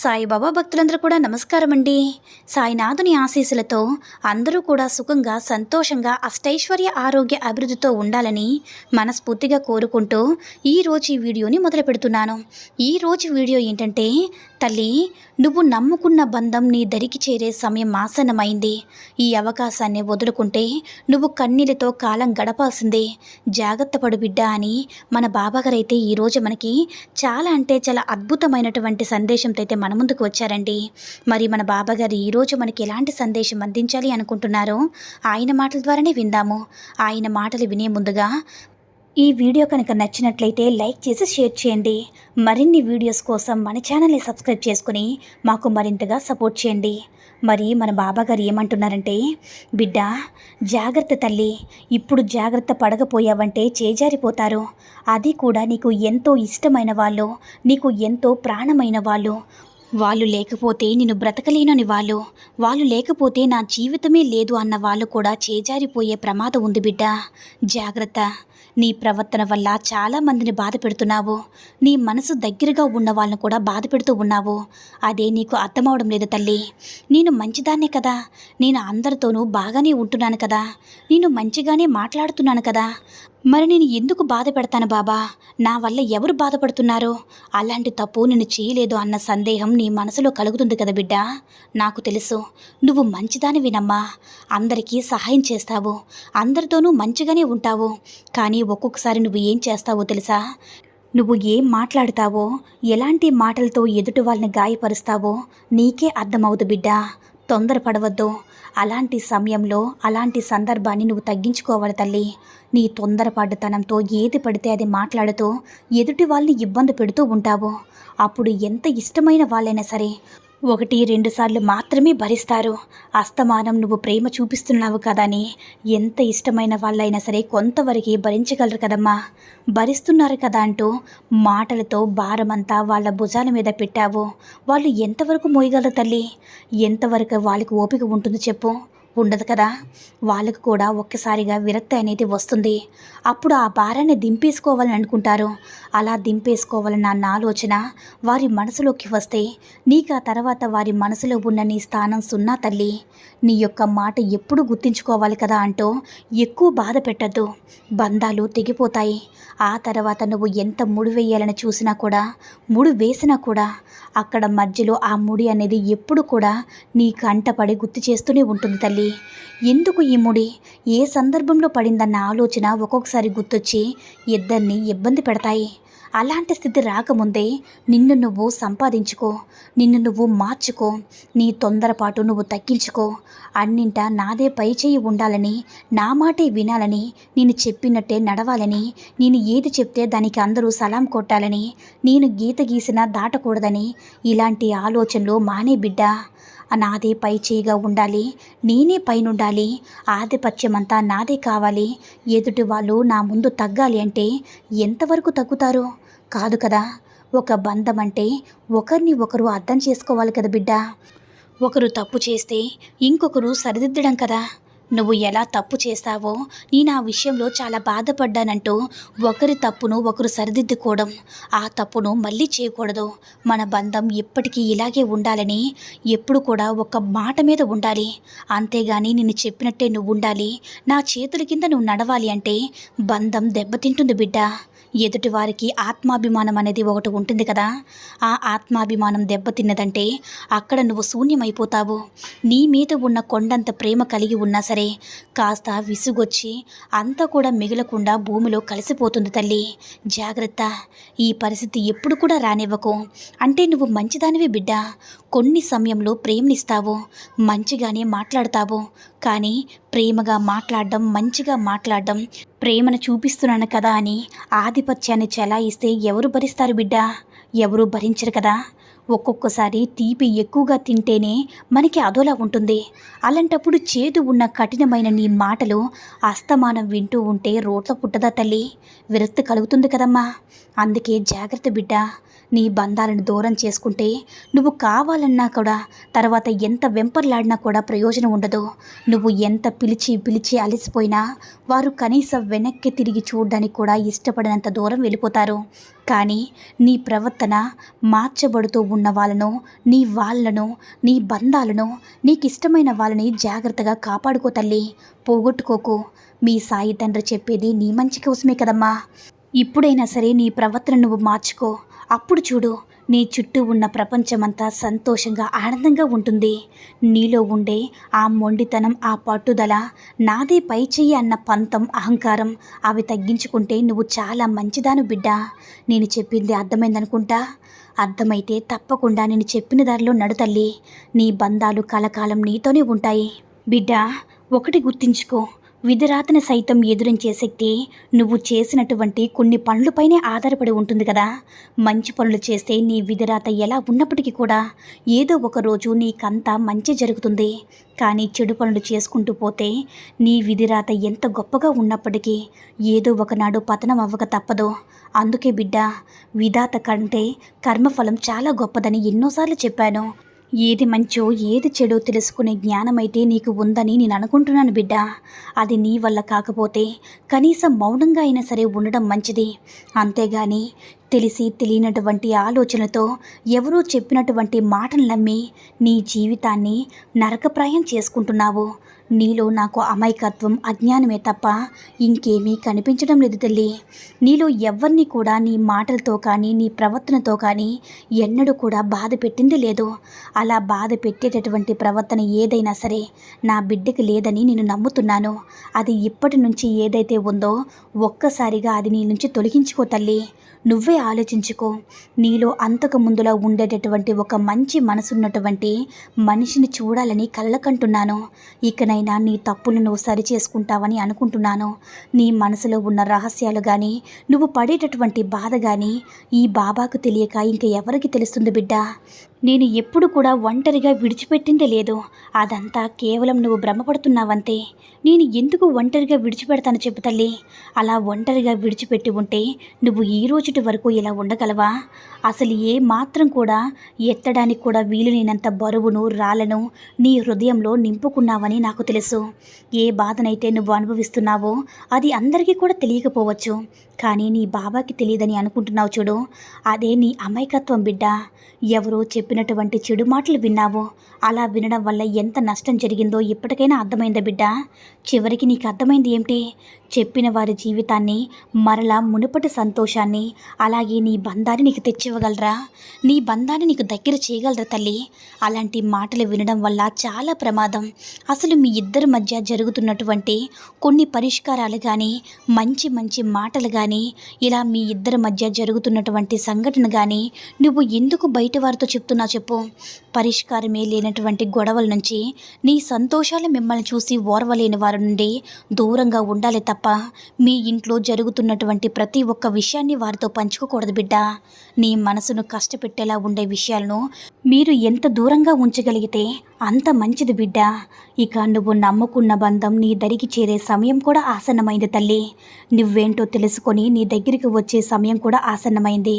సాయిబాబా భక్తులందరూ కూడా నమస్కారం అండి సాయినాథుని ఆశీస్సులతో అందరూ కూడా సుఖంగా సంతోషంగా అష్టైశ్వర్య ఆరోగ్య అభివృద్ధితో ఉండాలని మనస్ఫూర్తిగా కోరుకుంటూ ఈరోజు ఈ వీడియోని మొదలు పెడుతున్నాను. ఈరోజు వీడియో ఏంటంటే తల్లి నువ్వు నమ్ముకున్న బంధం నీ దరికి చేరే సమయం ఆసన్నమైంది. ఈ అవకాశాన్ని వదులుకుంటే నువ్వు కన్నీళ్ళతో కాలం గడపాల్సిందే. జాగ్రత్త పడు బిడ్డ అని మన బాబాగారైతే అయితే ఈరోజు మనకి చాలా అంటే చాలా అద్భుతమైనటువంటి సందేశంతో అయితే మన మన ముందుకు వచ్చారండి. మరి మన బాబాగారు ఈరోజు మనకి ఎలాంటి సందేశం అందించాలి అనుకుంటున్నారో ఆయన మాటల ద్వారానే విందాము. ఆయన మాటలు వినే ముందుగా ఈ వీడియో కనుక నచ్చినట్లయితే లైక్ చేసి షేర్ చేయండి. మరిన్ని వీడియోస్ కోసం మన ఛానల్ని సబ్స్క్రైబ్ చేసుకుని మాకు మరింతగా సపోర్ట్ చేయండి. మరి మన బాబాగారు ఏమంటున్నారంటే బిడ్డ జాగ్రత్త తల్లి ఇప్పుడు జాగ్రత్త పడకపోయావంటే చేజారిపోతారు. అది కూడా నీకు ఎంతో ఇష్టమైన వాళ్ళు నీకు ఎంతో ప్రాణమైన వాళ్ళు. వాళ్ళు లేకపోతే నేను బ్రతకలేనని వాళ్ళు. వాళ్ళు లేకపోతే నా జీవితమే లేదు అన్న వాళ్ళు కూడా చేజారిపోయే ప్రమాదం ఉంది బిడ్డ. జాగ్రత్త. నీ ప్రవర్తన వల్ల చాలా మందిని బాధ పెడుతున్నావు. నీ మనసు దగ్గరగా ఉన్న వాళ్ళని కూడా బాధ పెడుతూ ఉన్నావు. అదే నీకు అర్థమవడం లేదు తల్లి. నేను మంచిదాన్నే కదా. నేను అందరితోనూ బాగానే ఉంటున్నాను కదా. నేను మంచిగానే మాట్లాడుతున్నాను కదా. మరి నేను ఎందుకు బాధపడతాను బాబా? నా వల్ల ఎవరు బాధపడుతున్నారో? అలాంటి తప్పు నేను చేయలేదు అన్న సందేహం నీ మనసులో కలుగుతుంది కదా బిడ్డ? నాకు తెలుసు. నువ్వు మంచిదాని వినమ్మా అందరికీ సహాయం చేస్తావు. అందరితోనూ మంచిగానే ఉంటావు. కానీ ఒక్కొక్కసారి నువ్వు ఏం చేస్తావో తెలుసా? నువ్వు ఏం మాట్లాడతావో ఎలాంటి మాటలతో ఎదుటి వాళ్ళని గాయపరుస్తావో నీకే అర్థమవుదు బిడ్డా. తొందరపడవద్దు. అలాంటి సమయంలో అలాంటి సందర్భాన్ని నువ్వు తగ్గించుకోవాలి తల్లి. నీ తొందరపాటుతనంతో ఏది పడితే అది మాట్లాడుతూ ఎదుటి వాళ్ళని ఇబ్బంది పెడుతూ ఉంటావు. అప్పుడు ఎంత ఇష్టమైన వాళ్ళైనా సరే ఒకటి రెండుసార్లు మాత్రమే భరిస్తారు. అస్తమానం నువ్వు ప్రేమ చూపిస్తున్నావు కదా అని ఎంత ఇష్టమైన వాళ్ళైనా సరే కొంతవరకు భరించగలరు కదమ్మా. భరిస్తున్నారు కదా అంటూ మాటలతో భారమంతా వాళ్ళ భుజాల మీద పెట్టావు. వాళ్ళు ఎంతవరకు మోయగలరు తల్లి? ఎంతవరకు వాళ్ళకి ఓపిక ఉంటుంది చెప్పు. ఉండదు కదా. వాళ్ళకు కూడా ఒక్కసారిగా విరక్తి అనేది వస్తుంది. అప్పుడు ఆ భారాన్ని దింపేసుకోవాలని అనుకుంటారు. అలా దింపేసుకోవాలన్న అన్న ఆలోచన వారి మనసులోకి వస్తే నీకు ఆ తర్వాత వారి మనసులో ఉన్న నీ స్థానం సున్నా తల్లి. నీ యొక్క మాట ఎప్పుడు గుర్తించుకోవాలి కదా అంటూ ఎక్కువ బాధ పెట్టద్దు. బంధాలు తెగిపోతాయి. ఆ తర్వాత నువ్వు ఎంత ముడి వేయాలని చూసినా కూడా ముడి వేసినా కూడా అక్కడ మధ్యలో ఆ ముడి అనేది ఎప్పుడు కూడా నీ కంటపడి గుర్తు చేస్తూనే ఉంటుంది తల్లి. ఎందుకు ఈ ముడి? ఏ సందర్భంలో పడిందన్న ఆలోచన ఒక్కొక్కసారి గుర్తొచ్చి ఇద్దరిని ఇబ్బంది పెడతాయి. అలాంటి స్థితి రాకముందే నిన్ను నువ్వు సంపాదించుకో నిన్ను నువ్వు మార్చుకో నీ తొందరపాటు నువ్వు తగ్గించుకో. అన్నింట నాదే పై చేయి ఉండాలని నా మాటే వినాలని నేను చెప్పినట్టే నడవాలని నేను ఏది చెప్తే దానికి అందరూ సలాం కొట్టాలని నేను గీత గీసినా దాటకూడదని ఇలాంటి ఆలోచనలు మానే బిడ్డ. నాదే పై చేయిగా ఉండాలి. నేనే పైనుండాలి. ఆధిపత్యమంతా నాదే కావాలి. ఎదుటి వాళ్ళు నా ముందు తగ్గాలి అంటే ఎంతవరకు తగ్గుతారు? కాదు కదా. ఒక బంధం అంటే ఒకరిని ఒకరు అర్థం చేసుకోవాలి కదా బిడ్డ. ఒకరు తప్పు చేస్తే ఇంకొకరు సరిదిద్దడం కదా. నువ్వు ఎలా తప్పు చేస్తావో నేను ఆ విషయంలో చాలా బాధపడ్డానంటూ ఒకరి తప్పును ఒకరు సరిదిద్దుకోవడం ఆ తప్పును మళ్ళీ చేయకూడదు. మన బంధం ఎప్పటికీ ఇలాగే ఉండాలని ఎప్పుడు కూడా ఒక మాట మీద ఉండాలి. అంతేగాని నేను చెప్పినట్టే నువ్వు ఉండాలి. నా చేతుల కింద నువ్వు నడవాలి అంటే బంధం దెబ్బతింటుంది బిడ్డ. ఎదుటి వారికి ఆత్మాభిమానం అనేది ఒకటి ఉంటుంది కదా. ఆ ఆత్మాభిమానం దెబ్బతిన్నదంటే అక్కడ నువ్వు శూన్యమైపోతావు. నీ మీద ఉన్న కొండంత ప్రేమ కలిగి ఉన్నా సరే సరే. కాస్త విసుగొచ్చి అంతా కూడా మిగలకుండా భూమిలో కలిసిపోతుంది తల్లి. జాగ్రత్త. ఈ పరిస్థితి ఎప్పుడు కూడా రానివ్వకు. అంటే నువ్వు మంచిదానివి బిడ్డ. కొన్ని సమయంలో ప్రేమనిస్తావు. మంచిగానే మాట్లాడతావు. కానీ ప్రేమగా మాట్లాడడం మంచిగా మాట్లాడడం ప్రేమను చూపిస్తున్నాను కదా అని ఆధిపత్యాన్ని చెలాయిస్తే ఎవరు భరిస్తారు బిడ్డ? ఎవరు భరించరు కదా? ఒక్కొక్కసారి తీపి ఎక్కువగా తింటేనే మనకి అదోలా ఉంటుంది. అలాంటప్పుడు చేదు ఉన్న కఠినమైన నీ మాటలు అస్తమానం వింటూ ఉంటే రోట్ల పుట్టదా తల్లి? విరక్తి కలుగుతుంది కదమ్మా. అందుకే జాగ్రత్త బిడ్డ నీ బంధాలను దూరం చేసుకుంటే నువ్వు కావాలన్నా కూడా తర్వాత ఎంత వెంపర్లాడినా కూడా ప్రయోజనం ఉండదు. నువ్వు ఎంత పిలిచి పిలిచి అలసిపోయినా వారు కనీసం వెనక్కి తిరిగి చూడడానికి కూడా ఇష్టపడినంత దూరం వెళ్ళిపోతారు. కానీ నీ ప్రవర్తన మార్చబడుతూ ఉన్న వాళ్ళను నీ వాళ్ళను నీ బంధాలను నీకు ఇష్టమైన వాళ్ళని జాగ్రత్తగా కాపాడుకో తల్లి. పోగొట్టుకోకు. మీ సాయి తండ్రి చెప్పేది నీ మంచి కోసమే కదమ్మా. ఇప్పుడైనా సరే నీ ప్రవర్తన నువ్వు మార్చుకో. అప్పుడు చూడు నీ చుట్టూ ఉన్న ప్రపంచమంతా సంతోషంగా ఆనందంగా ఉంటుంది. నీలో ఉండే ఆ మొండితనం ఆ పట్టుదల నాదే పై చెయ్యి అన్న పంతం అహంకారం అవి తగ్గించుకుంటే నువ్వు చాలా మంచిదాను బిడ్డ. నేను చెప్పింది అర్థమైందనుకుంటా? అర్థమైతే తప్పకుండా నేను చెప్పిన దారిలో నడుతల్లి నీ బంధాలు కలకాలం నీతోనే ఉంటాయి. బిడ్డ ఒకటి గుర్తించుకో. విధిరాతన సైతం ఎదురించే శక్తి నువ్వు చేసినటువంటి కొన్ని పనులపైనే ఆధారపడి ఉంటుంది కదా. మంచి పనులు చేస్తే నీ విధిరాత ఎలా ఉన్నప్పటికీ కూడా ఏదో ఒక రోజు నీకంతా మంచి జరుగుతుంది. కానీ చెడు పనులు చేసుకుంటూ పోతే నీ విధిరాత ఎంత గొప్పగా ఉన్నప్పటికీ ఏదో ఒకనాడు పతనం అవ్వక తప్పదు. అందుకే బిడ్డ విధాత కంటే కర్మఫలం చాలా గొప్పదని ఎన్నోసార్లు చెప్పాను. ఏది మంచో ఏది చెడో తెలుసుకునే జ్ఞానమైతే నీకు ఉందని నేను అనుకుంటున్నాను బిడ్డ. అది నీ వల్ల కాకపోతే కనీసం మౌనంగా అయినా సరే ఉండడం మంచిది. అంతేగాని తెలిసి తెలియనటువంటి ఆలోచనతో ఎవరో చెప్పినటువంటి మాటలు నమ్మి నీ జీవితాన్ని నరకప్రాయం చేసుకుంటున్నావు. నీలో నాకు అమాయకత్వం అజ్ఞానమే తప్ప ఇంకేమీ కనిపించడం లేదు తల్లి. నీలో ఎవరిని కూడా నీ మాటలతో కానీ నీ ప్రవర్తనతో కానీ ఎన్నడూ కూడా బాధ పెట్టింది లేదు. అలా బాధ పెట్టేటటువంటి ప్రవర్తన ఏదైనా సరే నా బిడ్డకి లేదని నేను నమ్ముతున్నాను. అది ఇప్పటి నుంచి ఏదైతే ఉందో ఒక్కసారిగా అది నీ నుంచి తొలగించుకో తల్లి. నువ్వే ఆలోచించుకో. నీలో అంతకు ముందులో ఉండేటటువంటి ఒక మంచి మనసున్నటువంటి మనిషిని చూడాలని కళ్ళకంటున్నాను ఇకనైనా నీ తప్పులు నువ్వు సరి చేసుకుంటావని అనుకుంటున్నాను. నీ మనసులో ఉన్న రహస్యాలు కానీ నువ్వు పడేటటువంటి బాధ కానీ ఈ బాబాకు తెలియక ఇంక ఎవరికి తెలుస్తుంది బిడ్డ? నేను ఎప్పుడు కూడా ఒంటరిగా విడిచిపెట్టిందే లేదు. అదంతా కేవలం నువ్వు భ్రమపడుతున్నావంతే. నేను ఎందుకు ఒంటరిగా విడిచిపెడతాను చెప్పు తల్లి. అలా ఒంటరిగా విడిచిపెట్టి ఉంటే నువ్వు ఈ రోజుటి వరకు ఇలా ఉండగలవా? అసలు ఏ మాత్రం కూడా ఎత్తడానికి కూడా వీలులేనంత బరువును రాళ్ళను నీ హృదయంలో నింపుకున్నావని నాకు తెలుసు. ఏ బాధనైతే నువ్వు అనుభవిస్తున్నావో అది అందరికీ కూడా తెలియకపోవచ్చు. కానీ నీ బాబాకి తెలియదని అనుకుంటున్నావు చూడు. అదే నీ అమాయకత్వం బిడ్డ. ఎవరో చెప్పినటువంటి చెడు మాటలు విన్నావో? అలా వినడం వల్ల ఎంత నష్టం జరిగిందో ఇప్పటికైనా అర్థమైందా బిడ్డ? చివరికి నీకు అర్థమైంది ఏమిటి? చెప్పిన వారి జీవితాన్ని మరలా మునుపటి సంతోషాన్ని అలాగే నీ బంధాన్ని నీకు తెచ్చివ్వగలరా? నీ బంధాన్ని నీకు దగ్గర చేయగలరా తల్లి? అలాంటి మాటలు వినడం వల్ల చాలా ప్రమాదం. అసలు మీ ఇద్దరి మధ్య జరుగుతున్నటువంటి కొన్ని పరిష్కారాలు కానీ మంచి మంచి మాటలు కానీ ఇలా మీ ఇద్దరి మధ్య జరుగుతున్నటువంటి సంఘటన కానీ నువ్వు ఎందుకు బయట వారితో నా చెప్పు. పరిష్కారమే లేనటువంటి గొడవల నుంచి నీ సంతోషాలు మిమ్మల్ని చూసి ఓర్వలేని వారి నుండి దూరంగా ఉండాలి తప్ప మీ ఇంట్లో జరుగుతున్నటువంటి ప్రతి ఒక్క విషయాన్ని వారితో పంచుకోకూడదు బిడ్డ. నీ మనసును కష్టపెట్టేలా ఉండే విషయాలను మీరు ఎంత దూరంగా ఉంచగలిగితే అంత మంచిది బిడ్డ. ఇక నువ్వు నమ్ముకున్న బంధం నీ దరికి చేరే సమయం కూడా ఆసన్నమైంది తల్లి. నువ్వేంటో తెలుసుకొని నీ దగ్గరికి వచ్చే సమయం కూడా ఆసన్నమైంది.